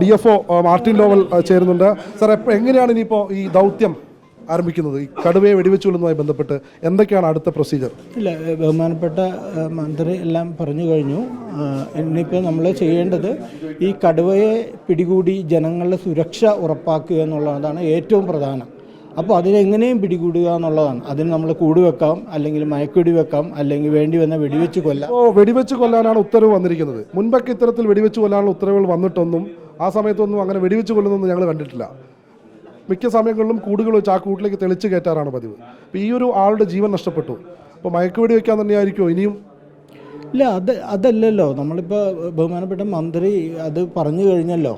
D F O Martin Lowell ചേരുന്നുണ്ട്. Sir എങ്ങനെയാണ് ഇനിയിപ്പോൾ ഈ ദൗത്യം ആരംഭിക്കുന്നത്? ഈ കടുവയെ വെടിവെച്ചുകൊള്ളുന്നതുമായി ബന്ധപ്പെട്ട് എന്തൊക്കെയാണ് അടുത്ത പ്രൊസീജിയർ ഇല്ല ബഹുമാനപ്പെട്ട മന്ത്രി എല്ലാം പറഞ്ഞു കഴിഞ്ഞു. ഇനിയിപ്പോൾ നമ്മൾ ചെയ്യേണ്ടത് ഈ കടുവയെ പിടികൂടി ജനങ്ങളുടെ സുരക്ഷ ഉറപ്പാക്കുക എന്നുള്ളതാണ് ഏറ്റവും പ്രധാനം. അപ്പോൾ അതിനെങ്ങനെയും പിടികൂടുക എന്നുള്ളതാണ്. അതിന് നമ്മൾ കൂട് വെക്കാം അല്ലെങ്കിൽ മയക്കുടി വെക്കാം അല്ലെങ്കിൽ വേണ്ടി വന്ന വെടിവെച്ച് കൊല്ലാം. ഓ വെടിവെച്ച് കൊല്ലാനാണ് ഉത്തരവ് വന്നിരിക്കുന്നത്. മുൻപൊക്കെ ഇത്തരത്തിൽ വെടിവെച്ച് കൊല്ലാനുള്ള ഉത്തരവുകൾ വന്നിട്ടൊന്നും ആ സമയത്തൊന്നും അങ്ങനെ വെടിവെച്ച് കൊല്ലുന്നൊന്നും ഞങ്ങൾ കണ്ടിട്ടില്ല. മിക്ക സമയങ്ങളിലും കൂടുകൾ വെച്ച് ആ കൂട്ടിലേക്ക് തെളിച്ച് കയറ്റാറാണ് പതിവ്. അപ്പോൾ ഈ ഒരു ആളുടെ ജീവൻ നഷ്ടപ്പെട്ടു. അപ്പോൾ മയക്കുവെടി വെക്കാൻ തന്നെയായിരിക്കുമോ ഇനിയും? ഇല്ല അത് അതല്ലല്ലോ. നമ്മളിപ്പോൾ ബഹുമാനപ്പെട്ട മന്ത്രി അത് പറഞ്ഞു കഴിഞ്ഞല്ലോ.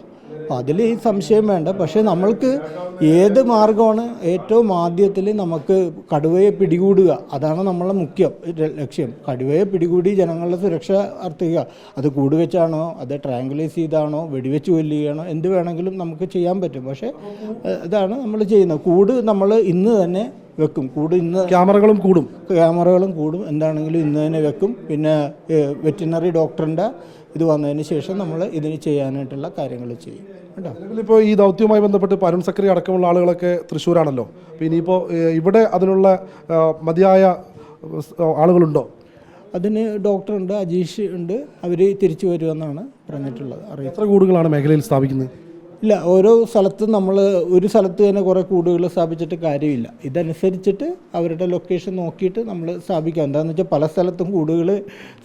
അതിൽ ഈ സംശയം വേണ്ട. പക്ഷേ നമ്മൾക്ക് ഏത് മാർഗമാണ് ഏറ്റവും ആദ്യത്തിൽ നമുക്ക് കടുവയെ പിടികൂടുക? അതാണ് നമ്മളെ മുഖ്യം ലക്ഷ്യം. കടുവയെ പിടികൂടി ജനങ്ങളുടെ സുരക്ഷ അർത്ഥിക്കുക അത് കൂടുവെച്ചാണോ അത് ട്രാങ്കുലൈസ് ചെയ്താണോ വെടിവെച്ച് കൊല്ലുകയാണോ എന്ത് വേണമെങ്കിലും നമുക്ക് ചെയ്യാൻ പറ്റും. പക്ഷേ ഇതാണ് നമ്മൾ ചെയ്യുന്നത്. കൂട് നമ്മൾ ഇന്ന് തന്നെ വെക്കും. കൂടും ഇന്ന് ക്യാമറകളും കൂടും. ക്യാമറകളും കൂടും. എന്താണെങ്കിലും ഇന്ന് തന്നെ വെക്കും. പിന്നെ വെറ്റിനറി ഡോക്ടറിന്റെ ഇത് വന്നതിന് ശേഷം നമ്മൾ ഇതിന് ചെയ്യാനായിട്ടുള്ള കാര്യങ്ങൾ ചെയ്യും. കേട്ടോ? ഇപ്പോൾ ഈ ദൗത്യവുമായി ബന്ധപ്പെട്ട് പരുൺ സക്രി അടക്കമുള്ള ആളുകളൊക്കെ തൃശ്ശൂരാണല്ലോ. അപ്പോൾ ഇനിയിപ്പോൾ ഇവിടെ അതിനുള്ള മതിയായ ആളുകളുണ്ടോ? അതിന് ഡോക്ടറുണ്ട് അജീഷ് ഉണ്ട്. അവർ തിരിച്ചു വരുമെന്നാണ് പറഞ്ഞിട്ടുള്ളത്. അറിയാം. എത്ര കൂടുകളാണ് മേഖലയിൽ സ്ഥാപിക്കുന്നത്? ഇല്ല ഓരോ സ്ഥലത്തും നമ്മൾ ഒരു സ്ഥലത്ത് തന്നെ കുറേ കൂടുകൾ സ്ഥാപിച്ചിട്ട് കാര്യമില്ല. ഇതനുസരിച്ചിട്ട് അവരുടെ ലൊക്കേഷൻ നോക്കിയിട്ട് നമ്മൾ സ്ഥാപിക്കാം. എന്താണെന്ന് വെച്ചാൽ പല സ്ഥലത്തും കൂടുകൾ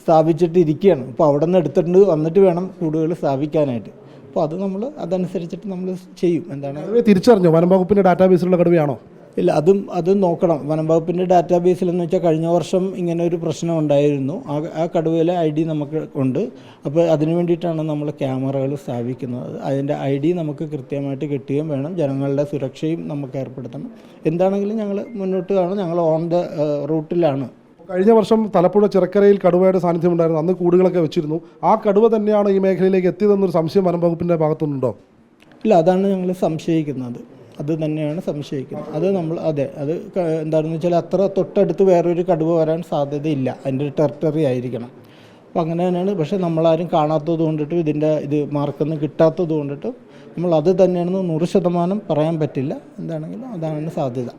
സ്ഥാപിച്ചിട്ട് ഇരിക്കുകയാണ് അപ്പോൾ അവിടെ നിന്ന് എടുത്തിട്ടുണ്ട് വന്നിട്ട് വേണം കൂടുകൾ സ്ഥാപിക്കാനായിട്ട്. അപ്പോൾ അത് നമ്മൾ അതനുസരിച്ചിട്ട് നമ്മൾ ചെയ്യും. എന്താണ്? തിരിച്ചറിഞ്ഞോ? വനം വകുപ്പിന്റെ ഡാറ്റാബേസിലുള്ള കടുവയാണോ? ഇല്ല അതും അതും നോക്കണം. വനം വകുപ്പിന്റെ ഡാറ്റാബേസിൽ എന്ന് വെച്ചാൽ കഴിഞ്ഞ വർഷം ഇങ്ങനെ ഒരു പ്രശ്നം ഉണ്ടായിരുന്നു. ആ ആ കടുവയിലെ ഐ ഡി നമുക്ക് ഉണ്ട്. അപ്പോൾ അതിനു വേണ്ടിയിട്ടാണ് നമ്മൾ ക്യാമറകൾ സ്ഥാപിക്കുന്നത്. അതിന്റെ ഐ ഡി നമുക്ക് കൃത്യമായിട്ട് കിട്ടുകയും വേണം. ജനങ്ങളുടെ സുരക്ഷയും നമുക്ക് ഏർപ്പെടുത്തണം. എന്താണെങ്കിലും ഞങ്ങൾ മുന്നോട്ട് കാണും ഞങ്ങൾ ഓൺ ദ റൂട്ടിലാണ്. കഴിഞ്ഞ വർഷം തലപ്പുഴ ചിറക്കരയിൽ കടുവയുടെ സാന്നിധ്യം ഉണ്ടായിരുന്നു. അന്ന് കൂടുകളൊക്കെ വെച്ചിരുന്നു. ആ കടുവ തന്നെയാണ് ഈ മേഖലയിലേക്ക് എത്തിയതെന്നൊരു സംശയം വനം വകുപ്പിന്റെ ഭാഗത്തുനിന്നുണ്ടോ? ഇല്ല അതാണ് ഞങ്ങൾ സംശയിക്കുന്നത്. അത് തന്നെയാണ് സംശയിക്കുന്നത്. അത് നമ്മൾ അതെ അത് എന്താണെന്ന് വെച്ചാൽ അത്ര തൊട്ടടുത്ത് വേറൊരു കടുവ വരാൻ സാധ്യതയില്ല. അതിന്റെ ഒരു ടെറിട്ടറി ആയിരിക്കണം. അപ്പോൾ അങ്ങനെ തന്നെയാണ്. പക്ഷേ നമ്മളാരും കാണാത്തത് കൊണ്ടിട്ടും ഇതിന്റെ ഇത് മാർക്കൊന്നും കിട്ടാത്തത് കൊണ്ടിട്ടും നമ്മൾ അത് തന്നെയാണെന്ന് നൂറ് ശതമാനം പറയാൻ പറ്റില്ല. എന്താണെങ്കിലും അതാണ് സാധ്യത.